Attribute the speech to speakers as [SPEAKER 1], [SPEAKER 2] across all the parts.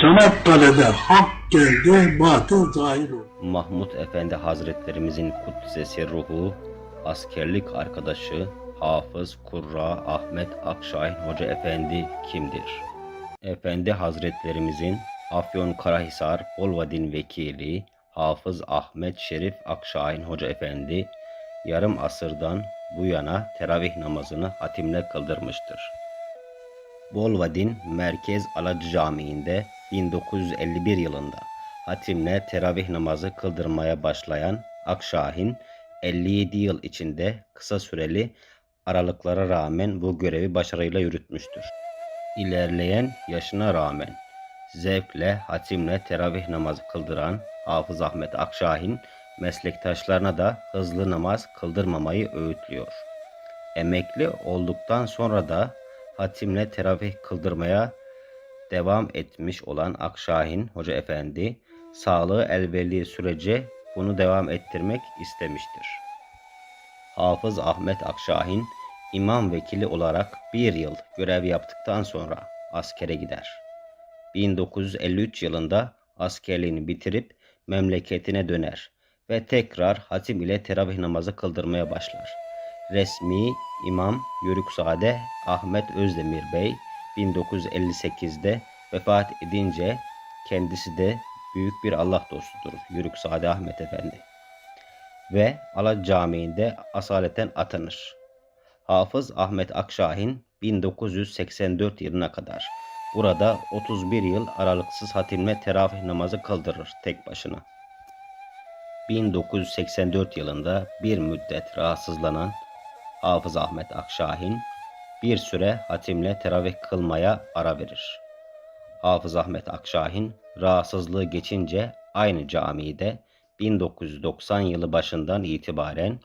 [SPEAKER 1] Çanakkale'de hak geldi, batıl zahir oldu.
[SPEAKER 2] Mahmut Efendi Hazretlerimizin kutsesi ruhu, askerlik arkadaşı Hafız Kurra Ahmet Akşahin Hoca Efendi kimdir? Efendi Hazretlerimizin Afyon Karahisar Bolvadin Vekili Hafız Ahmet Şerif Akşahin Hoca Efendi yarım asırdan bu yana teravih namazını hatimle kıldırmıştır. Bolvadin Merkez Alacı Camii'nde 1951 yılında hatimle teravih namazı kıldırmaya başlayan Akşahin 57 yıl içinde kısa süreli aralıklara rağmen bu görevi başarıyla yürütmüştür. İlerleyen yaşına rağmen zevkle hatimle teravih namazı kıldıran Hafız Ahmet Akşahin meslektaşlarına da hızlı namaz kıldırmamayı öğütlüyor. Emekli olduktan sonra da hatimle teravih kıldırmaya devam etmiş olan Akşahin Hoca Efendi sağlığı elverdiği sürece bunu devam ettirmek istemiştir. Hafız Ahmet Akşahin imam vekili olarak bir yıl görev yaptıktan sonra askere gider. 1953 yılında askerliğini bitirip memleketine döner ve tekrar hatim ile teravih namazı kıldırmaya başlar. Resmi İmam Yörüksade Ahmet Özdemir Bey 1958'de vefat edince kendisi de büyük bir Allah dostudur Yörüksade Ahmet Efendi. Ve Ala Camii'nde asaleten atanır. Hafız Ahmet Akşahin 1984 yılına kadar burada 31 yıl aralıksız hatimle teravih namazı kıldırır tek başına. 1984 yılında bir müddet rahatsızlanan Hafız Ahmet Akşahin bir süre hatimle teravih kılmaya ara verir. Hafız Ahmet Akşahin rahatsızlığı geçince aynı camide 1990 yılı başından itibaren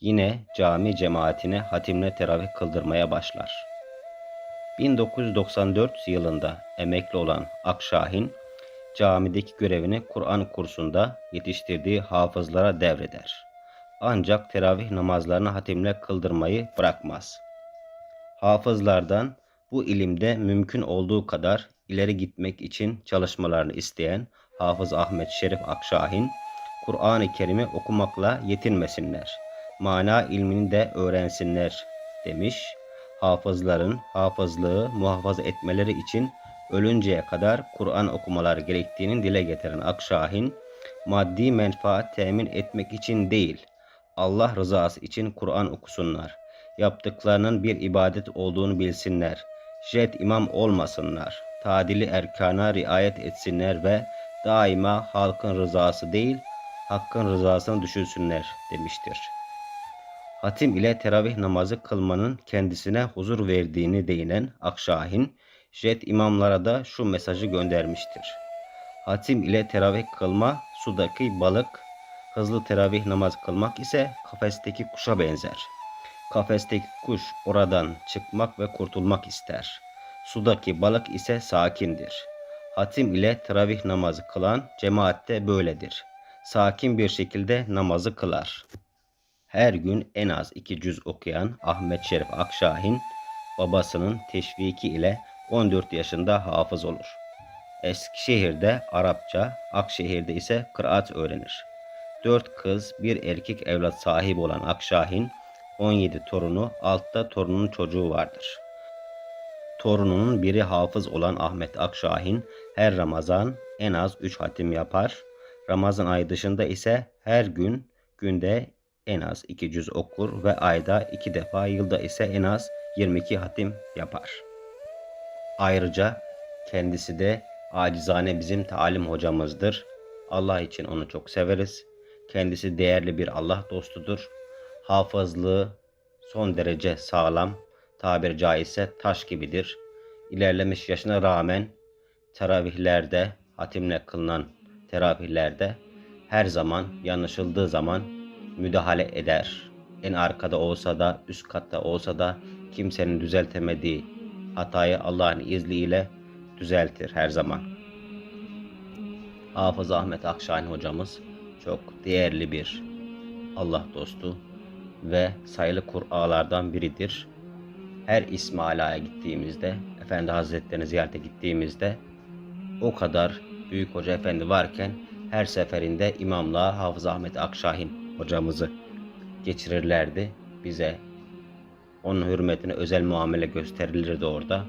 [SPEAKER 2] yine cami cemaatine hatimle teravih kıldırmaya başlar. 1994 yılında emekli olan Akşahin camideki görevini Kur'an kursunda yetiştirdiği hafızlara devreder. Ancak teravih namazlarını hatimle kıldırmayı bırakmaz. Hafızlardan bu ilimde mümkün olduğu kadar ileri gitmek için çalışmalarını isteyen Hafız Ahmet Şerif Akşahin, Kur'an-ı Kerim'i okumakla yetinmesinler, mana ilmini de öğrensinler demiş. Hafızların hafızlığı muhafaza etmeleri için ölünceye kadar Kur'an okumalar gerektiğini dile getiren Akşahin, maddi menfaat temin etmek için değil, Allah rızası için Kur'an okusunlar. Yaptıklarının bir ibadet olduğunu bilsinler. Jet imam olmasınlar. Tadili erkana riayet etsinler ve daima halkın rızası değil, hakkın rızasını düşünsünler demiştir. Hatim ile teravih namazı kılmanın kendisine huzur verdiğini değinen Akşahin, jet imamlara da şu mesajı göndermiştir. Hatim ile teravih kılma sudaki balık, hızlı teravih namaz kılmak ise kafesteki kuşa benzer. Kafesteki kuş oradan çıkmak ve kurtulmak ister. Sudaki balık ise sakindir. Hatim ile teravih namazı kılan cemaatte böyledir. Sakin bir şekilde namazı kılar. Her gün en az iki cüz okuyan Ahmet Şerif Akşahin, babasının teşviki ile 14 yaşında hafız olur. Eskişehir'de Arapça, Akşehir'de ise kıraat öğrenir. Dört kız, bir erkek evlat sahibi olan Akşahin, 17 torunu, altta torunun çocuğu vardır. Torununun biri hafız olan Ahmet Akşahin her Ramazan en az 3 hatim yapar. Ramazan ayı dışında ise her gün günde en az 2 cüz okur ve ayda 2 defa yılda ise en az 22 hatim yapar. Ayrıca kendisi de acizane bizim talim hocamızdır. Allah için onu çok severiz. Kendisi değerli bir Allah dostudur. Hafızlığı son derece sağlam, tabir caizse taş gibidir. İlerlemiş yaşına rağmen teravihlerde, hatimle kılınan teravihlerde her zaman yanlışıldığı zaman müdahale eder. En arkada olsa da, üst katta olsa da kimsenin düzeltemediği hatayı Allah'ın izniyle düzeltir her zaman. Hafız Ahmet Akşahin hocamız çok değerli bir Allah dostu ve sayılı Kur'alardan biridir. Her İsmaila'ya gittiğimizde, Efendi Hazretlerini ziyarete gittiğimizde o kadar büyük hoca efendi varken her seferinde imamlığa Hafız Ahmet Akşahin hocamızı geçirirlerdi bize. Onun hürmetine özel muamele gösterilirdi orada.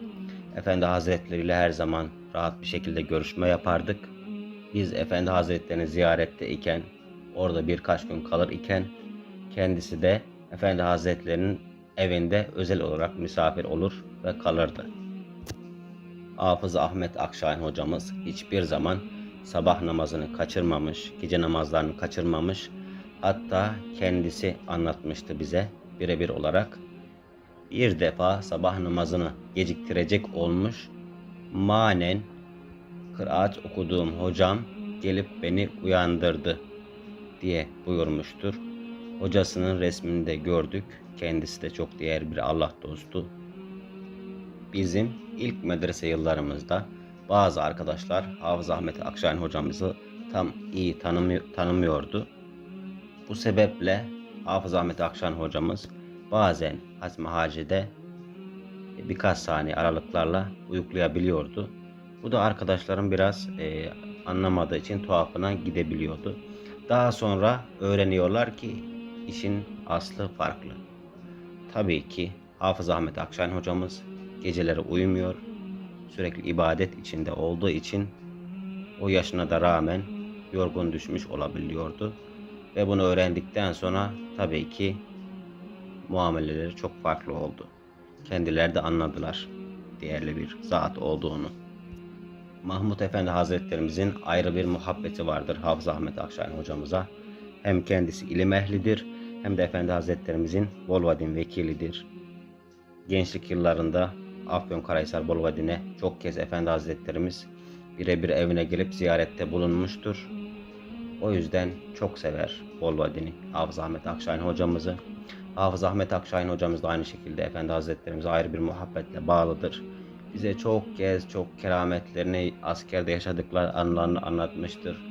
[SPEAKER 2] Efendi Hazretleri ile her zaman rahat bir şekilde görüşme yapardık. Biz Efendi Hazretlerini ziyarette iken, orada birkaç gün kalır iken, kendisi de Efendi Hazretlerinin evinde özel olarak misafir olur ve kalırdı. Hafız Ahmet Akşahin hocamız hiçbir zaman sabah namazını kaçırmamış, gece namazlarını kaçırmamış. Hatta kendisi anlatmıştı bize birebir olarak. Bir defa sabah namazını geciktirecek olmuş. Manen kıraat okuduğum hocam gelip beni uyandırdı diye buyurmuştur. Hocasının resmini de gördük. Kendisi de çok değer bir Allah dostu. Bizim ilk medrese yıllarımızda bazı arkadaşlar Hafız Ahmet Akşahin hocamızı tam iyi tanımı- tanımıyordu. Bu sebeple Hafız Ahmet Akşahin hocamız bazen Hazmi Hacı'de birkaç saniye aralıklarla uyuklayabiliyordu. Bu da arkadaşların biraz e, anlamadığı için tuhafına gidebiliyordu. Daha sonra öğreniyorlar ki işin aslı farklı. Tabii ki Hafız Ahmet Akşahin hocamız geceleri uyumuyor. Sürekli ibadet içinde olduğu için o yaşına da rağmen yorgun düşmüş olabiliyordu. Ve bunu öğrendikten sonra tabii ki muameleleri çok farklı oldu. Kendileri de anladılar değerli bir zat olduğunu. Mahmut Efendi Hazretlerimizin ayrı bir muhabbeti vardır Hafız Ahmet Akşahin hocamıza. Hem kendisi ilim ehlidir hem de Efendi Hazretlerimizin Bolvadin vekilidir. Gençlik yıllarında Afyonkarahisar Bolvadin'e çok kez Efendi Hazretlerimiz birebir evine gelip ziyarette bulunmuştur. O yüzden çok sever Bolvadin'i Hafız Ahmet Akşahin hocamızı. Hafız Ahmet Akşahin hocamız da aynı şekilde Efendi Hazretlerimize ayrı bir muhabbetle bağlıdır. Bize çok kez çok kerametlerini askerde yaşadıkları anlarını anlatmıştır.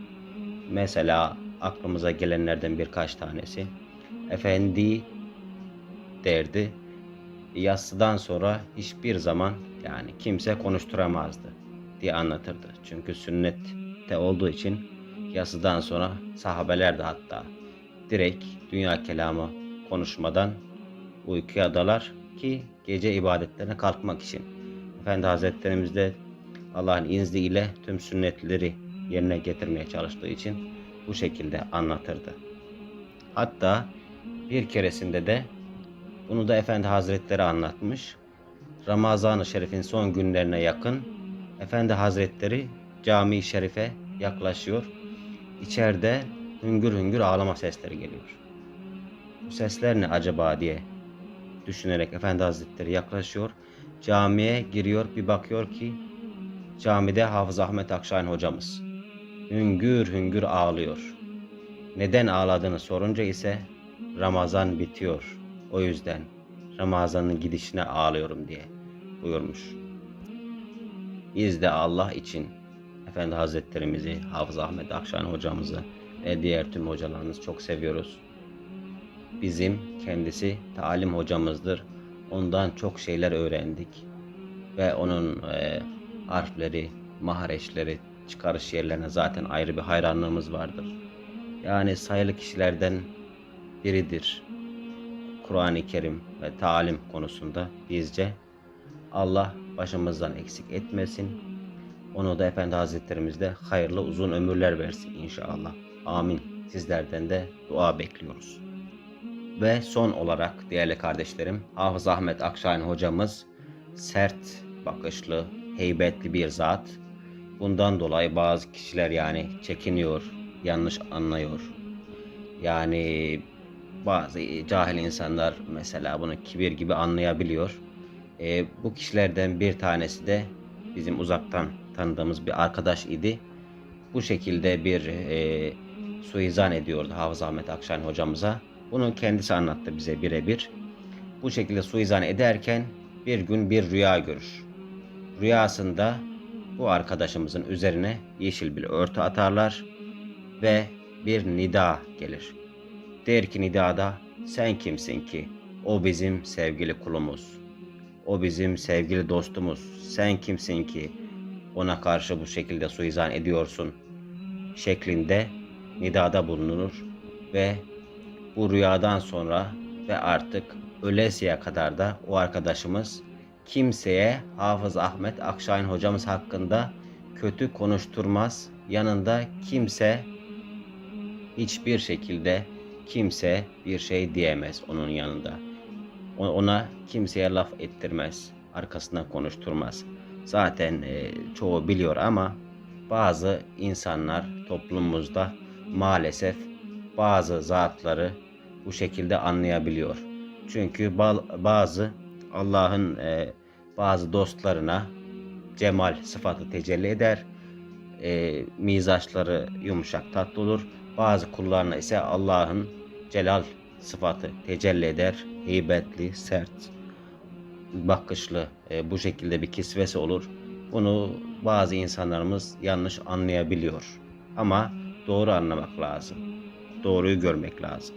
[SPEAKER 2] Mesela aklımıza gelenlerden birkaç tanesi. Efendi derdi. Yassıdan sonra hiçbir zaman yani kimse konuşturamazdı diye anlatırdı. Çünkü sünnette olduğu için yassıdan sonra sahabeler de hatta direkt dünya kelamı konuşmadan uykuya dalar ki gece ibadetlerine kalkmak için. Efendi Hazretlerimiz de Allah'ın izniyle tüm sünnetleri yerine getirmeye çalıştığı için bu şekilde anlatırdı. Hatta bir keresinde de bunu da Efendi Hazretleri anlatmış. Ramazan-ı Şerif'in son günlerine yakın Efendi Hazretleri cami-i şerife yaklaşıyor. İçeride hüngür hüngür ağlama sesleri geliyor. Bu sesler ne acaba diye düşünerek Efendi Hazretleri yaklaşıyor. Camiye giriyor bir bakıyor ki camide Hafız Ahmet Akşahin hocamız hüngür hüngür ağlıyor. Neden ağladığını sorunca ise Ramazan bitiyor. O yüzden Ramazan'ın gidişine ağlıyorum diye buyurmuş. Biz de Allah için Efendi Hazretlerimizi, Hafız Ahmet Akşahin hocamızı ve diğer tüm hocalarımızı çok seviyoruz. Bizim kendisi talim hocamızdır. Ondan çok şeyler öğrendik. Ve onun e, harfleri, mahareçleri, çıkarış yerlerine zaten ayrı bir hayranlığımız vardır. Yani sayılı kişilerden biridir. Kur'an-ı Kerim ve talim konusunda bizce Allah başımızdan eksik etmesin. Onu da Efendi Hazretlerimizde hayırlı uzun ömürler versin inşallah. Amin. Sizlerden de dua bekliyoruz. Ve son olarak değerli kardeşlerim Hafız Ahmet Akşahin hocamız sert bakışlı, heybetli bir zat. Bundan dolayı bazı kişiler yani çekiniyor, yanlış anlıyor. Yani bazı cahil insanlar mesela bunu kibir gibi anlayabiliyor. E, bu kişilerden bir tanesi de bizim uzaktan tanıdığımız bir arkadaş idi. Bu şekilde bir e, suizan ediyordu Hafız Ahmet Akşahin hocamıza. Bunu kendisi anlattı bize birebir. Bu şekilde suizan ederken bir gün bir rüya görür. Rüyasında bu arkadaşımızın üzerine yeşil bir örtü atarlar ve bir nida gelir. Der ki nidada sen kimsin ki? O bizim sevgili kulumuz. O bizim sevgili dostumuz. Sen kimsin ki? ona karşı bu şekilde suizan ediyorsun şeklinde nidada bulunur ve bu rüyadan sonra ve artık ölesiye kadar da o arkadaşımız kimseye Hafız Ahmet Akşahin hocamız hakkında kötü konuşturmaz. Yanında kimse hiçbir şekilde kimse bir şey diyemez onun yanında. Ona kimseye laf ettirmez, arkasından konuşturmaz. Zaten e, çoğu biliyor ama bazı insanlar toplumumuzda maalesef bazı zatları bu şekilde anlayabiliyor. Çünkü ba- bazı Allah'ın e, bazı dostlarına cemal sıfatı tecelli eder. E, mizaçları yumuşak tatlı olur. Bazı kullarına ise Allah'ın celal sıfatı tecelli eder. Heybetli, sert, bakışlı e, bu şekilde bir kisvesi olur. Bunu bazı insanlarımız yanlış anlayabiliyor. Ama doğru anlamak lazım. Doğruyu görmek lazım.